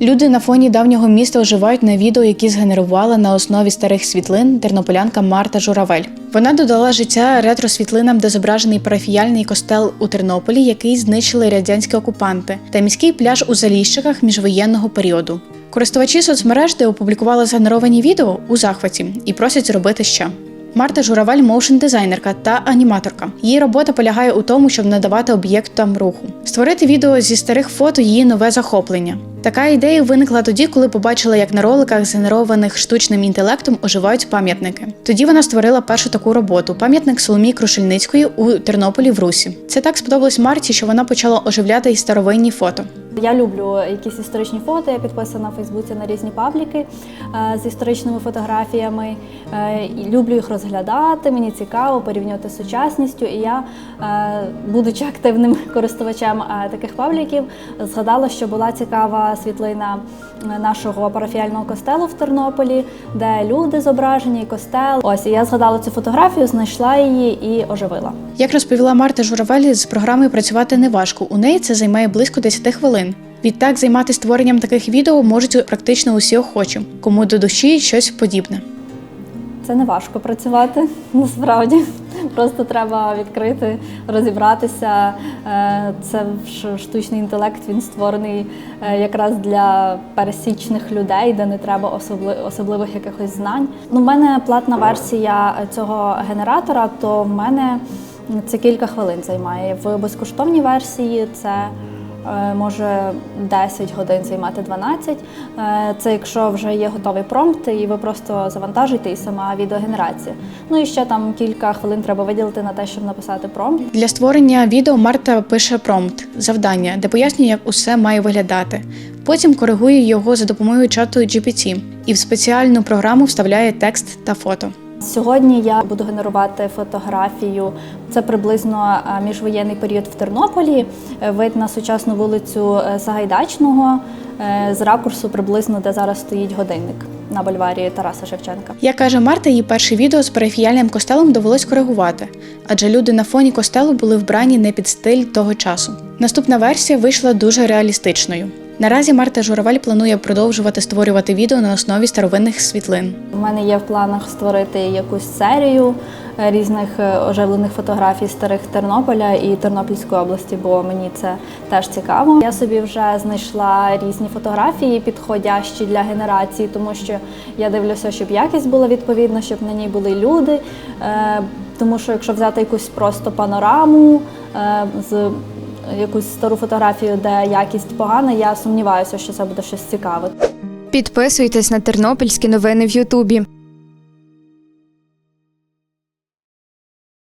Люди на фоні давнього міста оживають на відео, які згенерувала на основі старих світлин тернополянка Марта Журавель. Вона додала життя ретро-світлинам, де зображений парафіяльний костел у Тернополі, який знищили радянські окупанти, та міський пляж у Заліщиках міжвоєнного періоду. Користувачі соцмереж, де опублікували згенеровані відео, у захваті і просять зробити ще. Марта Журавель моушн дизайнерка та аніматорка. Її робота полягає у тому, щоб надавати об'єктам руху. Створити відео зі старих фото її нове захоплення. Така ідея виникла тоді, коли побачила, як на роликах, згенерованих штучним інтелектом, оживають пам'ятники. Тоді вона створила першу таку роботу пам'ятник Соломії Крушельницької у Тернополі в Русі. Це так сподобалось Марті, що вона почала оживляти і старовинні фото. Я люблю якісь історичні фото. Я підписана на Фейсбуці на різні пабліки е, з історичними фотографіями. Е, люблю їх розглядати. Мені цікаво порівнювати з сучасністю. І я, е, будучи активним користувачем таких пабліків, згадала, що була цікава світлина нашого парафіального костелу в Тернополі, де люди зображені, і костел. Ось і я згадала цю фотографію, знайшла її і оживила. Як розповіла Марта Журавель, з програмою працювати неважко. У неї це займає близько 10 хвилин. Відтак займатися створенням таких відео можуть практично усі охочі, кому до душі щось подібне. Це не важко працювати насправді. Просто треба відкрити, розібратися. Е, Це штучний інтелект, він створений е, якраз для пересічних людей, де не треба особливих якихось знань. Ну, в мене платна версія цього генератора, то в мене це кілька хвилин займає. В безкоштовній версії це може 10 годин займати 12. Е, Це якщо вже є готовий промпт, і ви просто завантажуєте і сама відеогенерація. Ну і ще там кілька хвилин треба виділити на те, щоб написати промпт. Для створення відео Марта пише промпт завдання, де пояснює, як усе має виглядати. Потім коригує його за допомогою чату GPT і в спеціальну програму вставляє текст та фото. Сьогодні я буду генерувати фотографію. Це приблизно е, міжвоєнний період в Тернополі. Е, Вид на сучасну вулицю Сагайдачного е, з ракурсу приблизно, де зараз стоїть годинник на бульварі Тараса Шевченка. Як каже Марта, її перше відео з парафіяльним костелом довелось коригувати, адже люди на фоні костелу були вбрані не під стиль того часу. Наступна версія вийшла дуже реалістичною. Наразі Марта Журавель планує продовжувати створювати відео на основі старовинних світлин. У мене є в планах створити якусь серію е, різних е, оживлених фотографій старих Тернополя і Тернопільської області, бо мені це теж цікаво. Я собі вже знайшла різні фотографії, підходящі для генерації, тому що я дивлюся, щоб якість була відповідна, щоб на ній були люди. Е, Тому що якщо взяти якусь просто панораму з якусь стару фотографію, де якість погана, я сумніваюся, що це буде щось цікаве. Підписуйтесь на тернопільські новини в Ютубі.